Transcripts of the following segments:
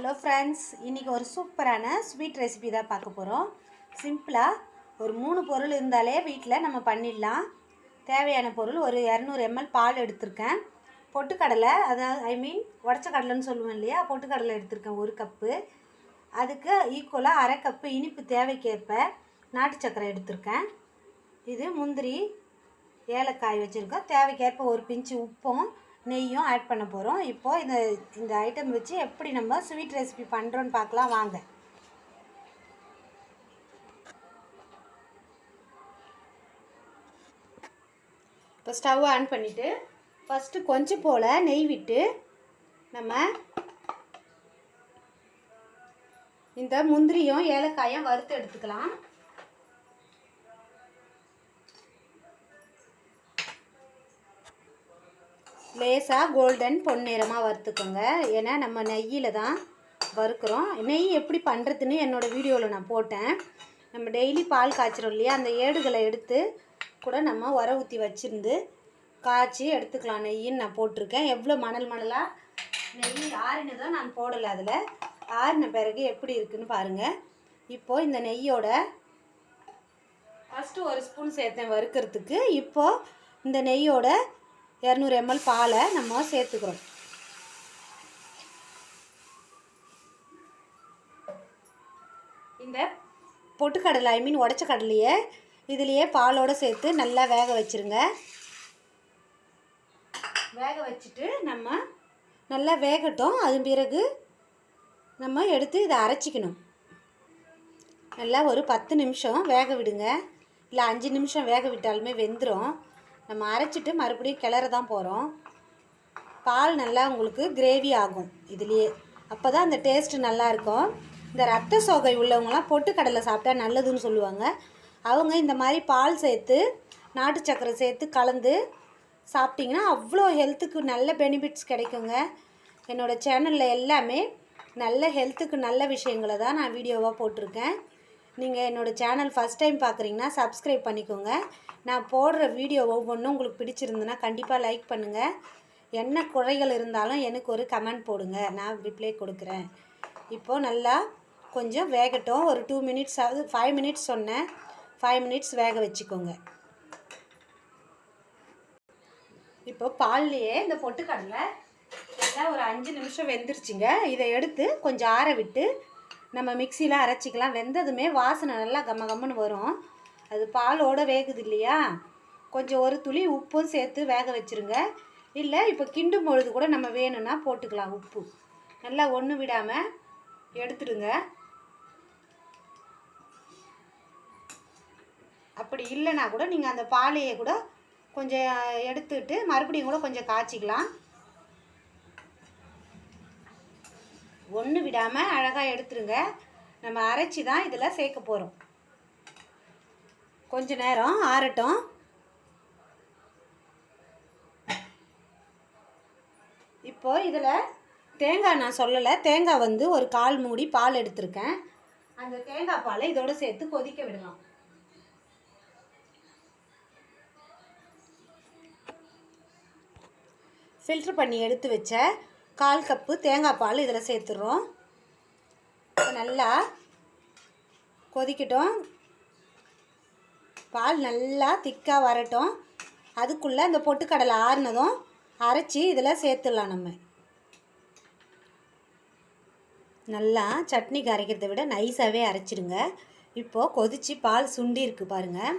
Hello friends இன்றைக்கி ஒரு சூப்பரான ஸ்வீட் ரெசிபி தான் பார்க்க போகிறோம் சிம்பிளாக ஒரு மூணு பொருள் இருந்தாலே வீட்டில் நம்ம பண்ணிடலாம். தேவையான பொருள் ஒரு இரநூறு எம்எல் பால் எடுத்திருக்கேன். பொட்டுக்கடலை அதாவது ஐ மீன் உடச்ச கடலைன்னு சொல்லுவேன் இல்லையா? பொட்டுக்கடலை எடுத்திருக்கேன் ஒரு கப்பு அதுக்கு ஈக்குவலாக அரை கப்பு இனிப்பு தேவைக்கேற்ப நாட்டு சக்கரை எடுத்திருக்கேன். இது முந்திரி ஏலக்காய் வச்சுருக்கோம். தேவைக்கேற்ப ஒரு பிஞ்சு உப்பும் நெய்யும் ஆட் பண்ண போகிறோம் இப்போது இந்த இந்த ஐட்டம் வச்சு எப்படி நம்ம ஸ்வீட் ரெசிபி பண்ணுறோன்னு பார்க்கலாம். வாங்க. இப்போ ஸ்டவ் ஆன் பண்ணிவிட்டு ஃபஸ்ட்டு கொஞ்சம் போல் நெய் விட்டு நம்ம இந்த முந்திரியும் ஏலக்காயும் வறுத்து எடுத்துக்கலாம். லேசாக கோல்டன் பொன்னிறமாக வறுத்துக்கோங்க. ஏன்னா நம்ம நெய்யில் தான் வறுக்கிறோம். நெய் எப்படி பண்ணுறதுன்னு என்னோடய வீடியோவில் நான் போட்டேன். நம்ம டெய்லி பால் காய்ச்சிரும் இல்லையா? அந்த ஏடுகளை எடுத்து கூட நம்ம உர ஊற்றி வச்சுருந்து காய்ச்சி எடுத்துக்கலாம். நெய்யின்னு நான் போட்டிருக்கேன். எவ்வளோ மணல் மணலாக நெய் ஆறினதும் நான் போடலை அதில். ஆறின பிறகு எப்படி இருக்குதுன்னு பாருங்கள் இப்போது இந்த நெய்யோட ஃபஸ்ட்டு ஒரு ஸ்பூன் சேர்த்தேன் வறுக்கிறதுக்கு. இப்போது இந்த நெய்யோட இரநூறு எம்எல் பாலை நம்ம சேர்த்துக்கிறோம். இந்த பொட்டுக்கடலை ஐ மீன் உடச்ச கடலையை இதுலேயே பாலோடு சேர்த்து நல்லா வேக வச்சுருங்க. வேக வச்சுட்டு நம்ம நல்லா வேகட்டும். அது பிறகு நம்ம எடுத்து இதை அரைச்சிக்கணும். நல்லா ஒரு பத்து நிமிஷம் வேக விடுங்க. இல்லை அஞ்சு நிமிஷம் வேக விட்டாலுமே வெந்துடும் நம்ம அரைச்சிட்டு மறுபடியும் கிளற தான் போகிறோம் பால் நல்லா உங்களுக்கு கிரேவி ஆகும் இதுலேயே. அப்போ தான் அந்த டேஸ்ட்டு நல்லாயிருக்கும் இந்த ரத்த சோகை உள்ளவங்களாம் பொட்டுக்கடலை சாப்பிட்டா நல்லதுன்னு சொல்லுவாங்க. அவங்க இந்த மாதிரி பால் சேர்த்து நாட்டு சக்கரை சேர்த்து கலந்து சாப்பிட்டிங்கன்னா அவ்வளோ ஹெல்த்துக்கு நல்ல பெனிஃபிட்ஸ் கிடைக்குங்க. என்னோடய சேனலில் எல்லாமே நல்ல ஹெல்த்துக்கு நல்ல விஷயங்களை தான் நான் வீடியோவாக போட்டிருக்கேன். நீங்கள் என்னோடய சேனல் ஃபஸ்ட் டைம் பார்க்குறீங்கன்னா சப்ஸ்கிரைப் பண்ணிக்கோங்க. நான் போடுற வீடியோ ஒவ்வொன்றும் உங்களுக்கு பிடிச்சிருந்துன்னா கண்டிப்பாக லைக் பண்ணுங்கள் என்ன குறைகள் இருந்தாலும் எனக்கு ஒரு கமெண்ட் போடுங்க. நான் ரிப்ளை கொடுக்குறேன். இப்போது நல்லா கொஞ்சம் வேகட்டும். ஒரு டூ மினிட்ஸ் ஆகுது. ஃபைவ் மினிட்ஸ் சொன்னேன். ஃபைவ் மினிட்ஸ் வேக வச்சுக்கோங்க. இப்போ பால்லையே இந்த பொட்டுக்கடலை எல்லாம் ஒரு அஞ்சு நிமிஷம் வெந்துருச்சுங்க. இதை எடுத்து கொஞ்சம் ஆற விட்டு நம்ம மிக்சியில் அரைச்சிக்கலாம். வெந்ததுமே வாசனை நல்லா கம்ம கம்முன்னு வரும். அது பாலோடு வேகுது இல்லையா? கொஞ்சம் ஒரு துளி உப்பும் சேர்த்து வேக வச்சுருங்க. இல்லை இப்போ கிண்டும் பொழுது கூட நம்ம வேணும்னா போட்டுக்கலாம் உப்பு. நல்லா ஒன்று விடாமல் எடுத்துடுங்க. அப்படி இல்லைன்னா கூட நீங்கள் அந்த பாலையை கூட கொஞ்சம் எடுத்துக்கிட்டு மறுபடியும் கூட கொஞ்சம் காய்ச்சிக்கலாம். ஒன்று விடாமல் அழகாக எடுத்துருங்க. நம்ம அரைச்சி தான் இதில் சேர்க்க போகிறோம் கொஞ்ச நேரம் ஆறட்டும். இப்போது இதில் தேங்காய் நான் சொல்லலை. தேங்காய் வந்து ஒரு கால் மூடி பால் எடுத்திருக்கேன். அந்த தேங்காய் பாலை இதோடு சேர்த்து கொதிக்க விடலாம். ஃபில்ட்ரு பண்ணி எடுத்து வச்ச கால் கப்பு தேங்காய் பால் இதில் சேர்த்துடுறோம். நல்லா கொதிக்கட்டும். பால் நல்லா திக்காக வரட்டும். அதுக்குள்ளே இந்த பொட்டுக்கடலை ஆறுனதும் அரைச்சி இதில் சேர்த்துடலாம் நம்ம. நல்லா சட்னிக்கு அரைக்கிறத விட நைஸாகவே அரைச்சிடுங்க. இப்போது கொதித்து பால் சுண்டி இருக்கு பாருங்கள்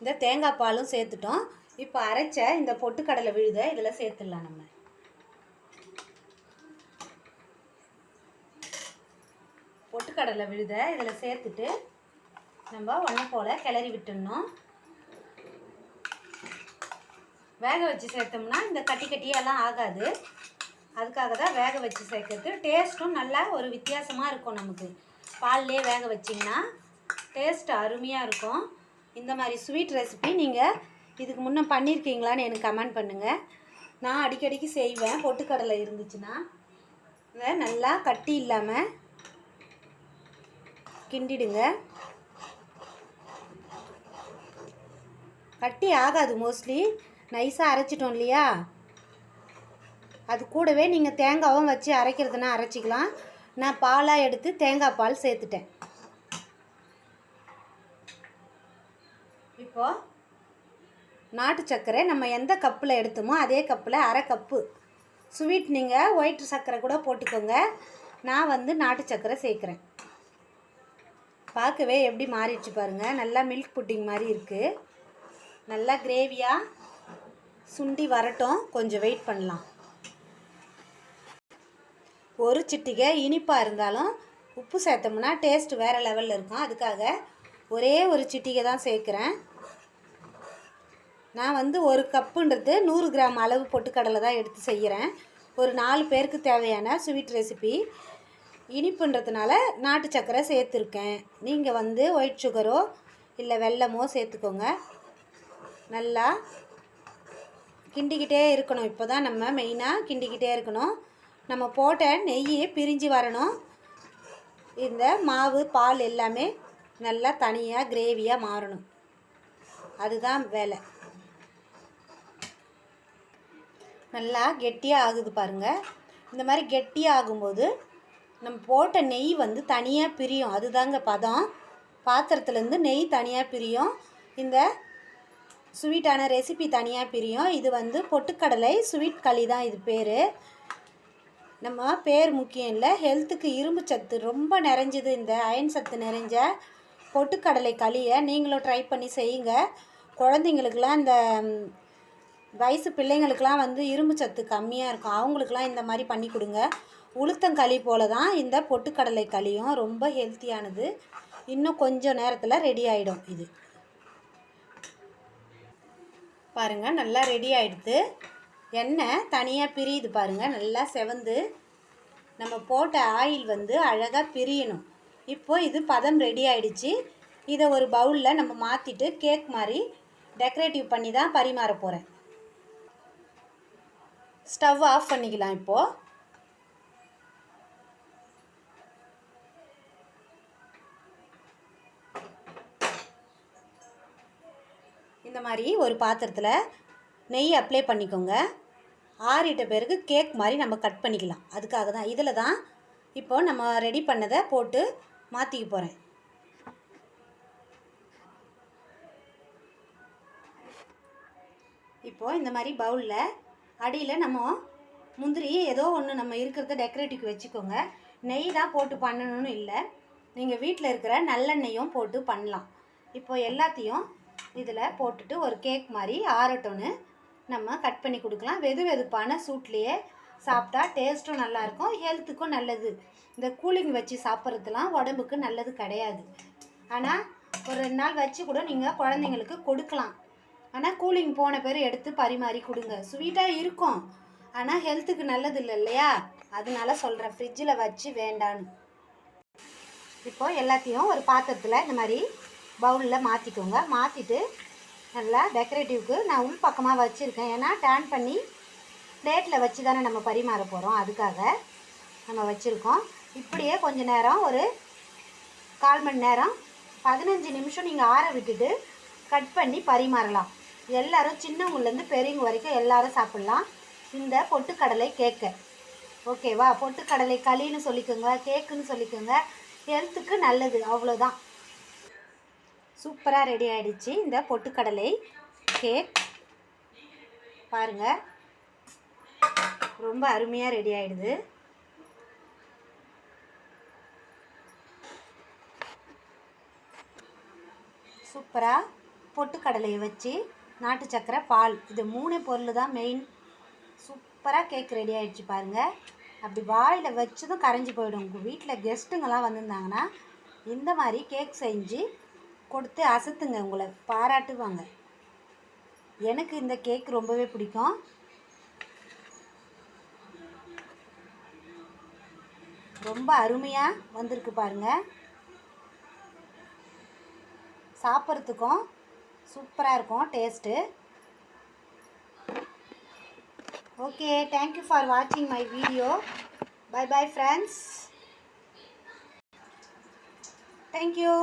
இந்த தேங்காய் பாலும் சேர்த்துட்டோம். இப்போ அரைச்ச இந்த பொட்டுக்கடலை விழுத இதில் சேர்த்துடலாம் நம்ம. பொட்டுக்கடலை விழுத இதில் சேர்த்துட்டு நம்ம ஒன்றை போல் கிளறி விட்டுடணும். வேக வச்சு சேர்த்தோம்னா இந்த கட்டி கட்டியெல்லாம் ஆகாது. அதுக்காக தான் வேக வச்சு சேர்க்கறது. டேஸ்ட்டும் நல்லா ஒரு வித்தியாசமாக இருக்கும் நமக்கு. பால்லே வேக வச்சிங்கன்னா டேஸ்ட் அருமையாக இருக்கும். இந்த மாதிரி ஸ்வீட் ரெசிபி நீங்கள் இதுக்கு முன்னே பண்ணியிருக்கீங்களான்னு எனக்கு கமெண்ட் பண்ணுங்கள் நான் அடிக்கடிக்கு செய்வேன். பொட்டுக்கடலை இருந்துச்சுன்னா. நல்லா கட்டி இல்லாமல் கிண்டிடுங்க. கட்டி ஆகாது மோஸ்ட்லி. நைஸாக அரைச்சிட்டோம் இல்லையா? அது கூடவே நீங்கள் தேங்காவும் வச்சு அரைக்கிறதுனா அரைச்சிக்கலாம். நான் பாலாக எடுத்து தேங்காய் பால் சேர்த்துட்டேன். இப்போது நாட்டு சர்க்கரை நம்ம எந்த கப்பில் எடுத்தோமோ அதே கப்பில் அரை கப்பு. ஸ்வீட் நீங்கள் ஒயிட் சர்க்கரை கூட போட்டுக்கோங்க. நான் வந்து நாட்டு சர்க்கரை சேர்க்குறேன். பார்க்கவே எப்படி மாறிடுச்சு பாருங்கள் நல்லா மில்க் புட்டிங் மாதிரி இருக்குது நல்லா கிரேவியாக சுண்டி வரட்டும். கொஞ்சம் வெயிட் பண்ணலாம். ஒரு சிட்டிகை இனிப்பாக இருந்தாலும் உப்பு சேர்த்தோம்னா டேஸ்ட் வேறு லெவலில் இருக்கும். அதுக்காக ஒரே ஒரு சிட்டிகை தான் சேர்க்குறேன். நான் வந்து ஒரு கப்புன்றது நூறு கிராம் அளவு பொட்டுக்கடலை தான் எடுத்து செய்கிறேன். ஒரு நாலு பேருக்கு தேவையான ஸ்வீட் ரெசிபி இனிப்புன்றதுனால நாட்டு சக்கரை சேர்த்துருக்கேன். நீங்கள் வந்து ஒயிட் சுகரோ இல்லை வெல்லமோ சேர்த்துக்கோங்க. நல்லா கிண்டிக்கிட்டே இருக்கணும். இப்போ தான் நம்ம மெயினாக கிண்டிக்கிட்டே இருக்கணும். நம்ம போட்ட நெய் பிரிஞ்சு வரணும். இந்த மாவு பால் எல்லாமே நல்லா தனியாக கிரேவியாக மாறணும். அதுதான் வேலை. நல்லா கெட்டியாக ஆகுது பாருங்கள் இந்த மாதிரி கெட்டியாக ஆகும்போது நம்ம போட்ட நெய் வந்து தனியாக பிரியும். அதுதாங்க பதம். பாத்திரத்துலேருந்து நெய் தனியாக பிரியும். இந்த ஸ்வீட்டான ரெசிபி தனியாக பிரியும். இது வந்து பொட்டுக்கடலை ஸ்வீட் களி தான் இது பேர். நம்ம பேர் முக்கியம் இல்லை. ஹெல்த்துக்கு இரும்பு சத்து ரொம்ப நிறைஞ்சது. இந்த அயன் சத்து நிறைஞ்ச பொட்டுக்கடலை களியை நீங்களும் ட்ரை பண்ணி செய்யுங்க. குழந்தைங்களுக்கெல்லாம் இந்த வயசு பிள்ளைங்களுக்கெலாம் வந்து இரும்பு சத்து கம்மியாக இருக்கும். அவங்களுக்கெலாம் இந்த மாதிரி பண்ணி கொடுங்க. உளுத்தங்களி போல தான் இந்த பொட்டுக்கடலை களியும் ரொம்ப ஹெல்த்தியானது இன்னும் கொஞ்சம் நேரத்தில் ரெடி ஆகிடும் இது. பாருங்கள் நல்லா ரெடி ஆகிடுது எண்ணெய் தனியாக பிரியுது பாருங்கள் நல்லா செவந்து. நம்ம போட்ட ஆயில் வந்து அழகாக பிரியணும். இப்போ இது பதம் ரெடி ஆயிடுச்சு. இதை ஒரு பவுலில் நம்ம மாற்றிட்டு கேக் மாதிரி டெக்கரேட்டிவ் பண்ணி தான் பரிமாற போகிறேன் ஸ்டவ் ஆஃப் பண்ணிக்கலாம் இப்போது இந்த மாதிரி ஒரு பாத்திரத்தில் நெய் அப்ளை பண்ணிக்கோங்க. ஆறிட்ட பேருக்கு கேக் மாதிரி நம்ம கட் பண்ணிக்கலாம். அதுக்காக தான். இதில் தான் இப்போ நம்ம ரெடி பண்ணதை போட்டு மாற்றிக்க போகிறேன் இப்போது இந்த மாதிரி பவுலில் அடியில் நம்ம முந்திரி ஏதோ ஒன்று நம்ம இருக்கிறத டெக்கரேட்டிவ் வச்சுக்கோங்க. நெய் தான் போட்டு பண்ணணும்னு இல்லை. நீங்கள் வீட்டில் இருக்கிற நல்லெண்ணெயும் போட்டு பண்ணலாம். இப்போ எல்லாத்தையும் இதில் போட்டுட்டு ஒரு கேக் மாதிரி ஆறட்டோன்னு நம்ம கட் பண்ணி கொடுக்கலாம். வெது வெதுப்பான சூட்லேயே சாப்பிட்டா டேஸ்ட்டும் நல்லாயிருக்கும் ஹெல்த்துக்கும் நல்லது. இந்த கூலிங் வச்சு சாப்பிட்றதுலாம் உடம்புக்கு நல்லது கிடையாது. ஆனால் ஒரு ரெண்டு நாள் வச்சு கூட நீங்கள் குழந்தைங்களுக்கு கொடுக்கலாம். ஆனால் கூலிங் போன பேர் எடுத்து பரிமாறி கொடுங்க. ஸ்வீட்டாக இருக்கும். ஆனால் ஹெல்த்துக்கு நல்லது இல்லை இல்லையா? அதனால சொல்கிறேன் ஃப்ரிட்ஜில் வச்சு வேண்டான்னு. இப்போது எல்லாத்தையும் ஒரு பாத்திரத்தில் இந்த மாதிரி பவுலில் மாற்றிக்கோங்க. மாற்றிட்டு நல்லா டெக்கரேட்டிவ்க்கு நான் உள் பக்கமாக வச்சுருக்கேன். ஏன்னா டேன் பண்ணி பிளேட்டில் வச்சு தானே நம்ம பரிமாற போகிறோம் அதுக்காக நம்ம வச்சுருக்கோம். இப்படியே கொஞ்ச நேரம் ஒரு கால் மணி நேரம் பதினஞ்சு நிமிஷம் நீங்கள் ஆற விட்டுட்டு கட் பண்ணி பரிமாறலாம். எல்லோரும் சின்னவங்கலேருந்து பெரியவங்க வரைக்கும் எல்லாரும் சாப்பிட்லாம். இந்த பொட்டுக்கடலை கேக்கு ஓகேவா பொட்டுக்கடலை களின்னு சொல்லிக்கோங்க. கேக்குன்னு சொல்லிக்கோங்க. ஹெல்த்துக்கு நல்லது. அவ்வளோதான் சூப்பராக ரெடி ஆகிடுச்சு இந்த பொட்டுக்கடலை கேக் பாருங்கள் ரொம்ப அருமையாக ரெடி ஆகிடுது சூப்பராக பொட்டுக்கடலையை வச்சு நாட்டு சக்கரை பால். இது மூணு பொருள் தான் மெயின் சூப்பராக கேக் ரெடி ஆகிடுச்சு பாருங்கள் அப்படி வாயில் வச்சதும் கரைஞ்சி போயிடும். உங்கள் வீட்டில் கெஸ்ட்டுங்கெல்லாம் வந்திருந்தாங்கன்னா இந்த மாதிரி கேக் செஞ்சு கொடுத்து அசத்துங்க உங்களை பாராட்டுவாங்க. எனக்கு இந்த கேக் ரொம்பவே பிடிக்கும். ரொம்ப அருமையாக வந்திருக்கு பாருங்கள் சாப்பிட்றதுக்கும் சூப்பராக இருக்கும் taste okay thank you for வாட்சிங் my video bye bye friends thank you